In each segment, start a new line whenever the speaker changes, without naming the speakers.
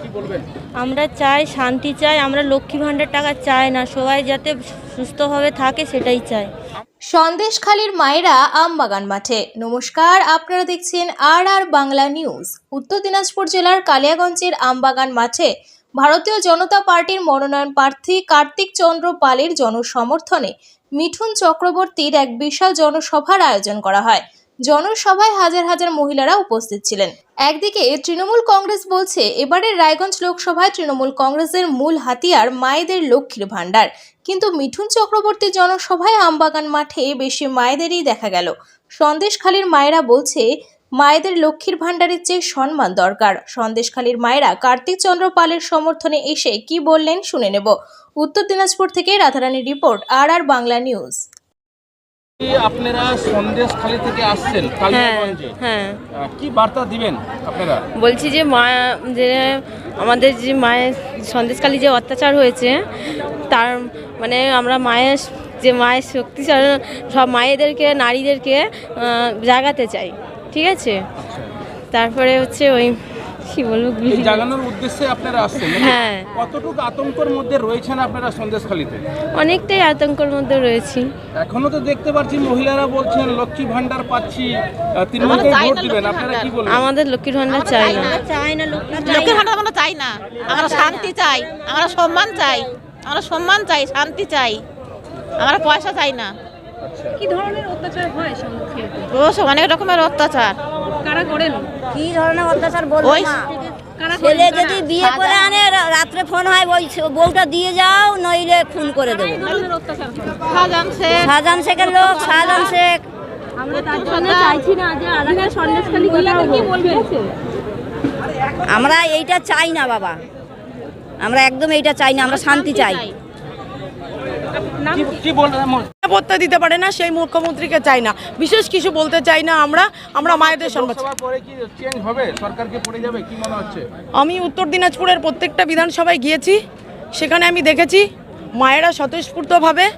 কি বলবেন?
আমরা চাই শান্তি চাই আমরা লক্ষ্মী ভাণ্ডার টাকা চাই না সবাই যাতে সুস্থভাবে থাকে সেটাই চাই।
সন্দেশখালীর মায়েরা আমবাগান মাঠে। নমস্কার আপনারা দেখছেন আর আর বাংলা নিউজ। উত্তর দিনাজপুর জেলার কালিয়াগঞ্জের আমবাগান মাঠে ভারতীয় জনতা পার্টির মনোনয়ন প্রার্থী কার্তিক চন্দ্র পালের জনসমর্থনে মিঠুন চক্রবর্তীর এক বিশাল জনসভার আয়োজন করা হয়। জনসভায় হাজার হাজার মহিলারা উপস্থিত ছিলেন। একদিকে তৃণমূল কংগ্রেস বলছে, এবারের রায়গঞ্জ লোকসভায় তৃণমূল কংগ্রেসের মূল হাতিয়ার মায়েদের লক্ষ্মীর ভাণ্ডার। কিন্তু মিঠুন চক্রবর্তী জনসভায় আমবাগান মাঠে বেশি মায়েদেরই দেখা গেল। সন্দেশখালীর মায়েরা বলছে, মায়েদের লক্ষ্মীর ভাণ্ডারের চেয়ে সম্মান দরকার। সন্দেশখালীর মায়েরা কার্তিক চন্দ্র পালের সমর্থনে এসে কি বললেন শুনে নেব। উত্তর দিনাজপুর থেকে Radharani report R R Bangla news.
আপনারা সন্দেশখালী থেকে আসছেন
হ্যাঁ
কি বার্তা দিবেন আপনারা?
বলছি যে মা যে আমাদের যে মায়ের সন্দেশকালী যে অত্যাচার হয়েছে তার মানে আমরা মায়ের যে মায়ের শক্তিশালী সব মায়েদেরকে নারীদেরকে জাগাতে চাই ঠিক আছে? তারপরে হচ্ছে ওই কি বলব
জাগানোর উদ্দেশ্যে আপনারা আসছেন
হ্যাঁ।
কতটুকু আতঙ্কের মধ্যে রয়েছেন আপনারা সন্দেশখালীতে?
অনেকটাই আতঙ্কের মধ্যে রয়েছি।
এখনও তো দেখতে পাচ্ছি মহিলারা বলছেন লক্ষ্মী ভান্ডার পাচ্ছি। তৃণমূলকে ভোট দিবেন আপনারা কি বলবেন?
আমাদের লক্ষ্মীর ভান্ডার চাই না। চাই না
লক্ষ্মীর ভাণ্ডার আমরা চাই না। আমরা শান্তি চাই আমরা সম্মান চাই আমরা সম্মান চাই শান্তি চাই। আমরা পয়সা চাই না।
কি ধরনের অত্যাচার হয় সম্মুখীন
অনেক রকমের অত্যাচার।
কারা করেন?
কি ধরনের অত্যাচার বলব ছেলে যদি বিয়ে করে আনে রাত্রে ফোন হয় ওই বউটা দিয়ে যাও নইলে খুন করে দেবো।
শাহজাহান
শেখের লোক শাহজাহান শেখ।
আমরা তার জন্য চাইছি না যে আলাদা সন্দেশখালী
কি বলবেন
আমরা এইটা চাই না বাবা। আমরা একদম এইটা চাই না আমরা শান্তি চাই।
কি
নিরাপত্তা দিতে পারে না সেই মুখ্যমন্ত্রীকে চাই না। বিশেষ কিছু বলতে চাই না আমরা আমরা মায়েদের সম্মান
মনে
আমি উত্তর দিনাজপুরের প্রত্যেকটা বিধানসভায় গিয়েছি সেখানে আমি দেখেছি মায়েরা স্বতঃস্ফূর্তভাবে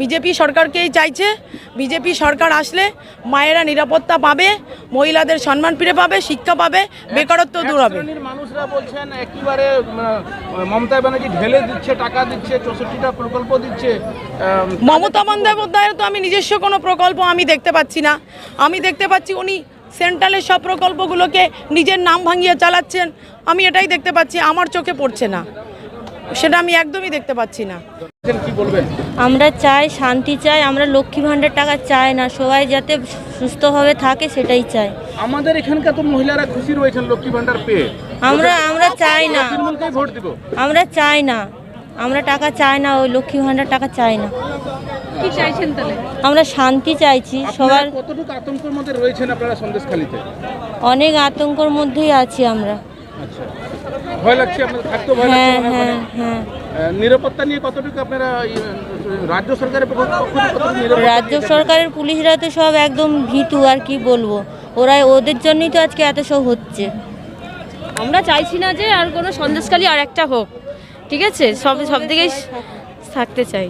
বিজেপি সরকারকেই চাইছে। বিজেপি সরকার আসলে মায়েরা নিরাপত্তা পাবে মহিলাদের সম্মান ফিরে পাবে শিক্ষা পাবে বেকারত্ব দূর হবে।
মানুষরা বলছেন একেবারে মমতা ব্যানার্জি ঢেলে দিচ্ছে টাকা দিচ্ছে চৌষট্টিটা প্রকল্প দিচ্ছে
মমতা বন্দ্যোপাধ্যায়ের তো আমি নিজস্ব কোনো প্রকল্প আমি দেখতে পাচ্ছি না। আমি দেখতে পাচ্ছি উনি সেন্ট্রালের সব প্রকল্পগুলোকে নিজের নাম ভাঙিয়ে চালাচ্ছেন। আমি এটাই দেখতে পাচ্ছি আমার চোখে পড়ছে না। সেটা আমি একদমই দেখতে পাচ্ছি না।
আমরা চাই শান্তি চাই আমরা লক্ষ্মী ভাণ্ডার টাকা চাই না সবাই যাতে সুস্থভাবে থাকে সেটাই চাই।
আমাদের এখানকার তো মহিলারা খুশি রয়েছেন লক্ষ্মী ভান্ডার পেয়ে।
আমরা আমরা চাই না।
ভোট দিব।
আমরা চাই না। আমরা টাকা চাই না ওই লক্ষ্মী ভাণ্ডার টাকা চাই না।
কি চাইছেন তাহলে?
আমরা শান্তি চাইছি সবার
কতটুকু আতঙ্কের মধ্যে রয়েছেন আপনারা সন্দেশখালীতে?
অনেক আতঙ্কর মধ্যেই আছি আমরা।
ভয় লাগছে আপনাদের থাকতে ভয় লাগছে
হ্যাঁ
হ্যাঁ
হ্যাঁ
নিরাপত্তা নিয়ে কতটুকু আপনারা রাজ্য সরকারের পক্ষ থেকে
রাজ্য সরকারের পুলিশরা তো সব একদম ভীতু আর কি বলব? ওরা ওদের জন্যই তো আজকে এত সব হচ্ছে।
আমরা চাইছি না যে আর কোনো সন্দেশকালী আর একটা হোক ঠিক আছে? সব সব দিকেই থাকতে চাই।